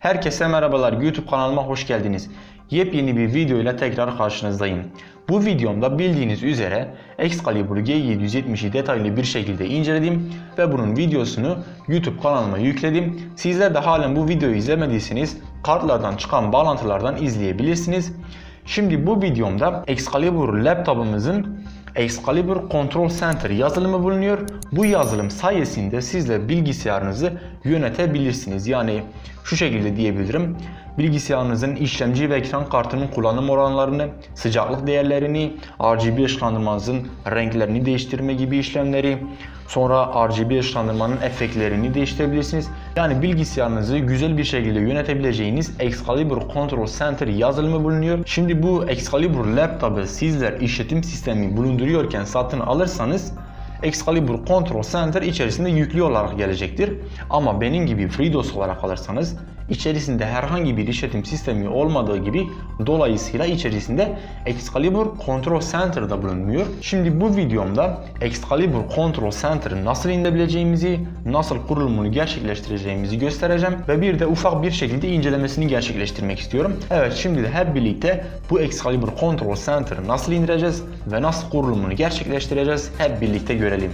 Herkese merhabalar YouTube kanalıma hoş geldiniz. Yepyeni bir video ile tekrar karşınızdayım. Bu videomda bildiğiniz üzere Excalibur G770'i detaylı bir şekilde inceledim ve bunun videosunu YouTube kanalıma yükledim. Sizler de halen bu videoyu izlemediyseniz kartlardan çıkan bağlantılardan izleyebilirsiniz. Şimdi bu videomda Excalibur laptopumuzun Excalibur Control Center yazılımı bulunuyor. Bu yazılım sayesinde sizler bilgisayarınızı yönetebilirsiniz. Yani şu şekilde diyebilirim. Bilgisayarınızın işlemci ve ekran kartının kullanım oranlarını, sıcaklık değerlerini, RGB ışıklandırmanızın renklerini değiştirme gibi işlemleri, sonra RGB ışıklandırmanın efektlerini değiştirebilirsiniz. Yani bilgisayarınızı güzel bir şekilde yönetebileceğiniz Excalibur Control Center yazılımı bulunuyor. Şimdi bu Excalibur laptopu sizler işletim sistemi bulunduruyorken satın alırsanız Excalibur Control Center içerisinde yüklü olarak gelecektir. Ama benim gibi FreeDOS olarak alırsanız içerisinde herhangi bir işletim sistemi olmadığı gibi dolayısıyla içerisinde Excalibur Control Center da bulunmuyor. Şimdi bu videomda Excalibur Control Center'ı nasıl indirebileceğimizi, nasıl kurulumunu gerçekleştireceğimizi göstereceğim ve bir de ufak bir şekilde incelemesini gerçekleştirmek istiyorum. Evet şimdi de hep birlikte bu Excalibur Control Center'ı nasıl indireceğiz ve nasıl kurulumunu gerçekleştireceğiz hep birlikte görelim.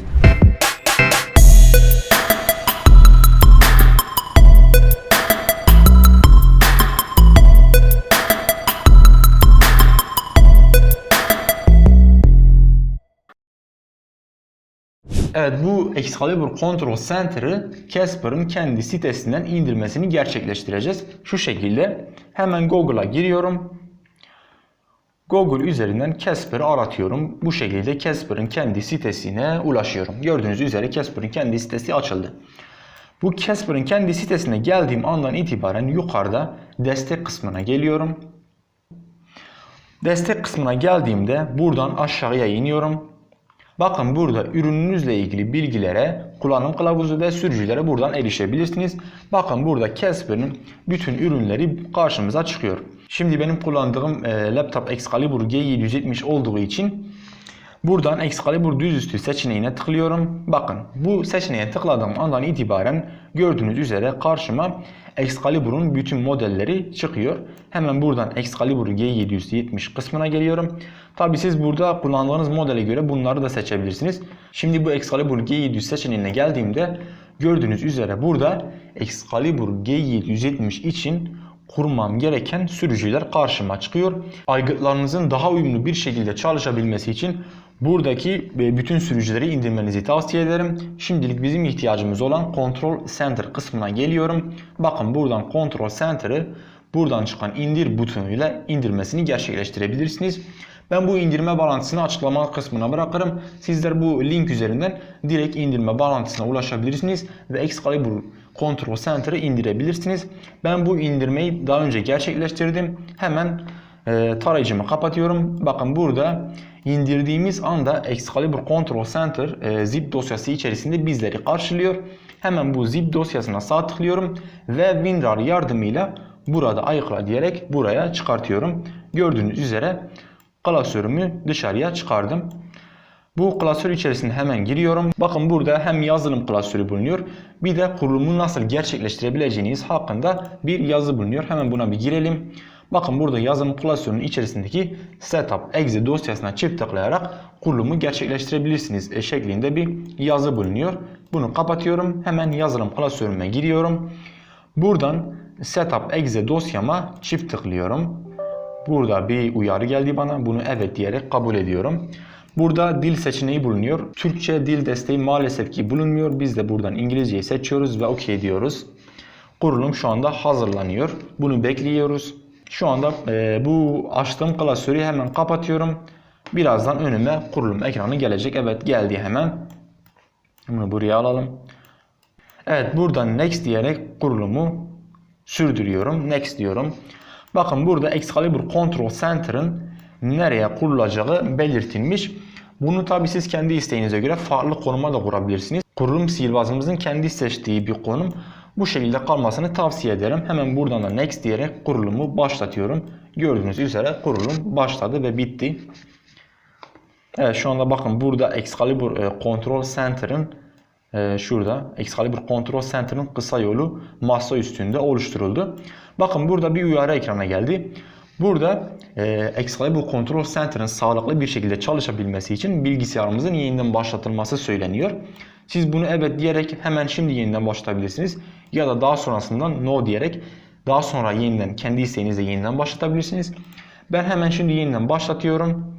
Evet bu Excalibur Control Center'ı Casper'ın kendi sitesinden indirmesini gerçekleştireceğiz. Şu şekilde hemen Google'a giriyorum. Google üzerinden Casper'ı aratıyorum. Bu şekilde Casper'ın kendi sitesine ulaşıyorum. Gördüğünüz üzere Casper'ın kendi sitesi açıldı. Bu Casper'ın kendi sitesine geldiğim andan itibaren yukarıda destek kısmına geliyorum. Destek kısmına geldiğimde buradan aşağıya iniyorum. Bakın burada ürününüzle ilgili bilgilere, kullanım kılavuzu ve sürücülere buradan erişebilirsiniz. Bakın burada Casper'ın bütün ürünleri karşımıza çıkıyor. Şimdi benim kullandığım e, laptop Excalibur G770 olduğu için buradan Excalibur düzüstü seçeneğine tıklıyorum. Bakın bu seçeneğe tıkladığım andan itibaren gördüğünüz üzere karşıma Excalibur'un bütün modelleri çıkıyor. Hemen buradan Excalibur G770 kısmına geliyorum. Tabi siz burada kullandığınız modele göre bunları da seçebilirsiniz. Şimdi bu Excalibur G700 seçeneğine geldiğimde gördüğünüz üzere burada Excalibur G770 için kurmam gereken sürücüler karşıma çıkıyor. Aygıtlarınızın daha uyumlu bir şekilde çalışabilmesi için buradaki bütün sürücüleri indirmenizi tavsiye ederim. Şimdilik bizim ihtiyacımız olan Control Center kısmına geliyorum. Bakın buradan Control Center'ı buradan çıkan indir butonuyla indirmesini gerçekleştirebilirsiniz. Ben bu indirme bağlantısını açıklama kısmına bırakırım. Sizler bu link üzerinden direkt indirme bağlantısına ulaşabilirsiniz ve Excalibur Control Center'ı indirebilirsiniz. Ben bu indirmeyi daha önce gerçekleştirdim. Hemen e, tarayıcımı kapatıyorum. Bakın burada indirdiğimiz anda Excalibur Control Center e, zip dosyası içerisinde bizleri karşılıyor. Hemen bu zip dosyasına sağ tıklıyorum ve WinRAR yardımıyla burada ayıkla diyerek buraya çıkartıyorum. Gördüğünüz üzere klasörümü dışarıya çıkardım. Bu klasör içerisinde hemen giriyorum. Bakın burada hem yazılım klasörü bulunuyor. Bir de kurulumu nasıl gerçekleştirebileceğiniz hakkında bir yazı bulunuyor. Hemen buna bir girelim. Bakın burada yazılım klasörünün içerisindeki setup exe dosyasına çift tıklayarak kurulumu gerçekleştirebilirsiniz e, şeklinde bir yazı bulunuyor. Bunu kapatıyorum. Hemen yazılım klasörüme giriyorum. Buradan setup exe dosyama çift tıklıyorum. Burada bir uyarı geldi bana. Bunu evet diyerek kabul ediyorum. Burada dil seçeneği bulunuyor. Türkçe dil desteği maalesef ki bulunmuyor. Biz de buradan İngilizceyi seçiyoruz ve OK diyoruz. Kurulum şu anda hazırlanıyor. Bunu bekliyoruz. Şu anda e, bu açtığım klasörü hemen kapatıyorum. Birazdan önüme kurulum ekranı gelecek. Evet geldi hemen. Bunu buraya alalım. Evet buradan next diyerek kurulumu sürdürüyorum. Next diyorum. Bakın burada Excalibur Control Center'ın nereye kurulacağı belirtilmiş. Bunu tabi siz kendi isteğinize göre farklı konuma da kurabilirsiniz. Kurulum sihirbazımızın kendi seçtiği bir konum. Bu şekilde kalmasını tavsiye ederim. Hemen buradan da next diyerek kurulumu başlatıyorum. Gördüğünüz üzere kurulum başladı ve bitti. Evet şu anda bakın burada Excalibur Control Center'ın e, şurada Excalibur Control Center'ın kısa yolu masa üstünde oluşturuldu. Bakın burada bir uyarı ekrana geldi. Burada e, Excalibur Control Center'ın sağlıklı bir şekilde çalışabilmesi için bilgisayarımızın yeniden başlatılması söyleniyor. Siz bunu evet diyerek hemen şimdi yeniden başlatabilirsiniz. Ya da daha sonrasından no diyerek daha sonra yeniden kendi isteğinizle yeniden başlatabilirsiniz. Ben hemen şimdi yeniden başlatıyorum.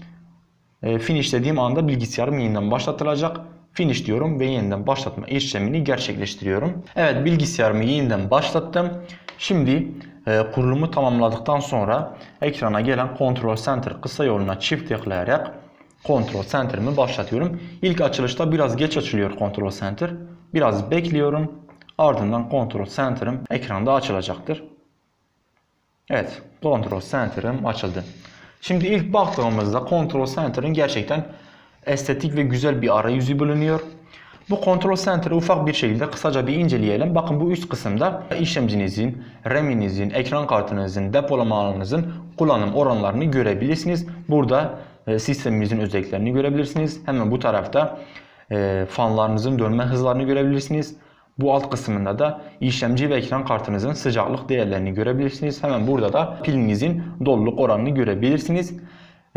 E, finish dediğim anda bilgisayarım yeniden başlatılacak. Finish diyorum ve yeniden başlatma işlemini gerçekleştiriyorum. Evet bilgisayarımı yeniden başlattım. Şimdi e, kurulumu tamamladıktan sonra ekrana gelen Control Center kısa yoluna çift tıklayarak Control Center'ımı başlatıyorum. İlk açılışta biraz geç açılıyor Control Center. Biraz bekliyorum. Ardından Control Center'ım ekranda açılacaktır. Evet, Control Center'ım açıldı. Şimdi ilk baktığımızda Control Center'ın gerçekten estetik ve güzel bir arayüzü bulunuyor. Bu Control Center'ı ufak bir şekilde kısaca bir inceleyelim. Bakın bu üst kısımda işlemcinizin, RAM'inizin, ekran kartınızın, depolama alanınızın kullanım oranlarını görebilirsiniz. Burada sistemimizin özelliklerini görebilirsiniz. Hemen bu tarafta e, fanlarınızın dönme hızlarını görebilirsiniz. Bu alt kısmında da işlemci ve ekran kartınızın sıcaklık değerlerini görebilirsiniz. Hemen burada da pilinizin doluluk oranını görebilirsiniz.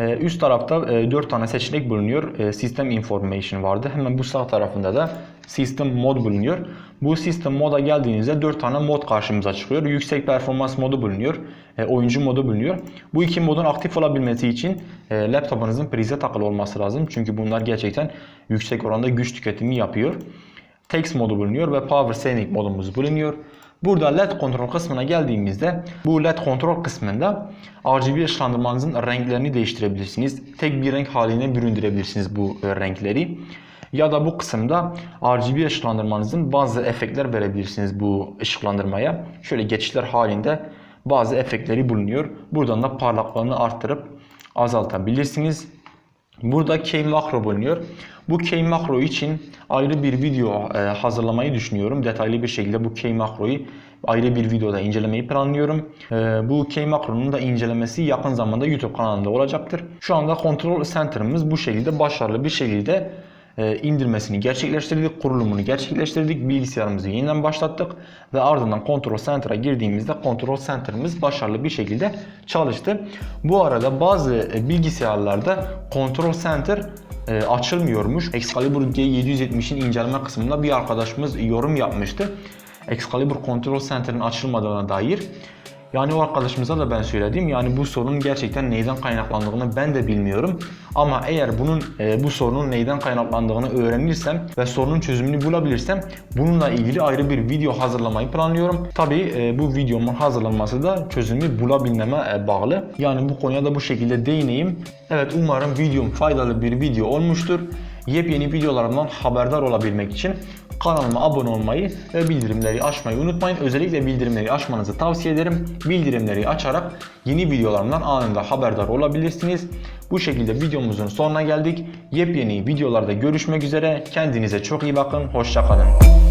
Ee, üst tarafta e, 4 tane seçenek bulunuyor. E, System Information vardı. Hemen bu sağ tarafında da System Mod bulunuyor. Bu System Mod'a geldiğinizde 4 tane mod karşımıza çıkıyor. Yüksek performans modu bulunuyor. E, oyuncu modu bulunuyor. Bu iki modun aktif olabilmesi için e, laptopunuzun prize takılı olması lazım. Çünkü bunlar gerçekten yüksek oranda güç tüketimi yapıyor. Text modu bulunuyor ve Power Saving modumuz bulunuyor. Burada LED kontrol kısmına geldiğimizde bu LED kontrol kısmında RGB ışıklandırmanızın renklerini değiştirebilirsiniz. Tek bir renk haline büründürebilirsiniz bu e, renkleri. Ya da bu kısımda RGB ışıklandırmanızın bazı efektler verebilirsiniz bu ışıklandırmaya. Şöyle geçişler halinde bazı efektleri bulunuyor. Buradan da parlaklığını arttırıp azaltabilirsiniz. Burada key makro bulunuyor. Bu key makro için ayrı bir video e, hazırlamayı düşünüyorum. Detaylı bir şekilde bu key makroyu ayrı bir videoda incelemeyi planlıyorum. E, bu key makronun da incelemesi yakın zamanda YouTube kanalında olacaktır. Şu anda Control Center'ımız bu şekilde başarılı bir şekilde indirmesini gerçekleştirdik, kurulumunu gerçekleştirdik, bilgisayarımızı yeniden başlattık ve ardından Control Center'a girdiğimizde Control Center'ımız başarılı bir şekilde çalıştı. Bu arada bazı e, bilgisayarlarda Control Center e, açılmıyormuş. Excalibur G770'in inceleme kısmında bir arkadaşımız yorum yapmıştı. Excalibur Control Center'ın açılmadığına dair. Yani o arkadaşımıza da ben söyledim. Yani bu sorunun gerçekten neyden kaynaklandığını ben de bilmiyorum. Ama eğer bunun e, bu sorunun neyden kaynaklandığını öğrenirsem ve sorunun çözümünü bulabilirsem bununla ilgili ayrı bir video hazırlamayı planlıyorum. Tabii e, bu videomun hazırlanması da çözümü bulabilmeme e, bağlı. Yani bu konuya da bu şekilde değineyim. Evet umarım videom faydalı bir video olmuştur. Yepyeni videolarımdan haberdar olabilmek için kanalıma abone olmayı ve bildirimleri açmayı unutmayın. Özellikle bildirimleri açmanızı tavsiye ederim. Bildirimleri açarak yeni videolarımdan anında haberdar olabilirsiniz. Bu şekilde videomuzun sonuna geldik. Yepyeni videolarda görüşmek üzere. Kendinize çok iyi bakın. Hoşçakalın.